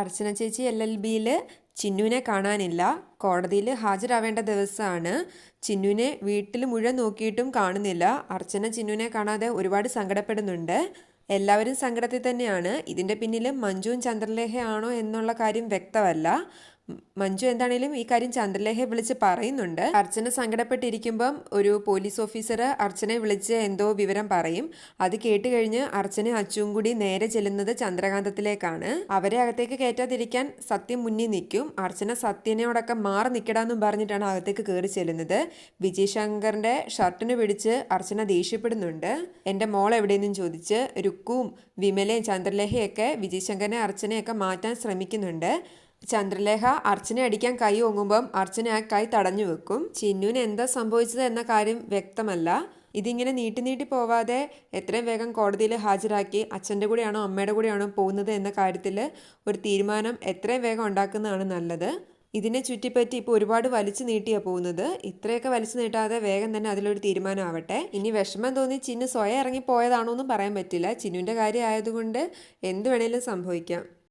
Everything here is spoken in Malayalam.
അർച്ചന ചേച്ചി എൽ എൽ ബിയിൽ ചിന്നുവിനെ കാണാനില്ല. കോടതിയിൽ ഹാജരാവേണ്ട ദിവസമാണ് ചിന്നുവിനെ വീട്ടിൽ മുഴുവൻ നോക്കിയിട്ടും കാണുന്നില്ല. അർച്ചന ചിന്നുവിനെ കാണാതെ ഒരുപാട് സങ്കടപ്പെടുന്നുണ്ട്. എല്ലാവരും സങ്കടത്തിൽ തന്നെയാണ്. ഇതിന്റെ പിന്നിൽ മഞ്ജുവും ചന്ദ്രലേഖയാണോ എന്നുള്ള കാര്യം വ്യക്തമല്ല. മഞ്ജു എന്താണേലും ഈ കാര്യം ചന്ദ്രലേഖയെ വിളിച്ച് പറയുന്നുണ്ട്. അർച്ചന സങ്കടപ്പെട്ടിരിക്കുമ്പം ഒരു പോലീസ് ഓഫീസർ അർച്ചനെ വിളിച്ച് എന്തോ വിവരം പറയും. അത് കേട്ട് കഴിഞ്ഞ് അർച്ചന അച്ചും കൂടി നേരെ ചെല്ലുന്നത് ചന്ദ്രകാന്തത്തിലേക്കാണ്. അവരെ അകത്തേക്ക് കയറ്റാതിരിക്കാൻ സത്യം മുന്നിൽ നിൽക്കും. അർച്ചന സത്യനോടൊക്കെ മാറി നിൽക്കടാന്നും പറഞ്ഞിട്ടാണ് അകത്തേക്ക് കയറി ചെല്ലുന്നത്. വിജയ് ശങ്കറിന്റെ ഷർട്ടിന് പിടിച്ച് അർച്ചന ദേഷ്യപ്പെടുന്നുണ്ട്. എന്റെ മോൾ എവിടെയെന്നും ചോദിച്ച് രുക്കുവും വിമലയും ചന്ദ്രലേഖയൊക്കെ വിജയ് ശങ്കറിനെ അർച്ചനയൊക്കെ മാറ്റാൻ ശ്രമിക്കുന്നുണ്ട്. ചന്ദ്രലേഖ അർച്ചന അടിക്കാൻ കൈ ഓങ്ങുമ്പം അർച്ചന ആ കൈ തടഞ്ഞു വെക്കും. ചിന്നുവിന് എന്താ സംഭവിച്ചത് എന്ന കാര്യം വ്യക്തമല്ല. ഇതിങ്ങനെ നീട്ടി നീട്ടി പോവാതെ എത്രയും വേഗം കോടതിയിൽ ഹാജരാക്കി അച്ഛന്റെ കൂടെയാണോ അമ്മയുടെ കൂടെയാണോ പോകുന്നത് എന്ന കാര്യത്തിൽ ഒരു തീരുമാനം എത്രയും വേഗം ഉണ്ടാക്കുന്നതാണ് നല്ലത്. ഇതിനെ ചുറ്റിപ്പറ്റി ഇപ്പോൾ ഒരുപാട് വലിച്ചു നീട്ടിയാണ് പോകുന്നത്. ഇത്രയൊക്കെ വലിച്ചു നീട്ടാതെ വേഗം തന്നെ അതിലൊരു തീരുമാനമാവട്ടെ. ഇനി വിഷമം തോന്നി ചിന്നു സ്വയം ഇറങ്ങി പോയതാണോ എന്നും പറയാൻ പറ്റില്ല. ചിന്നുവിന്റെ കാര്യം ആയതുകൊണ്ട് എന്ത് വേണേലും സംഭവിക്കാം.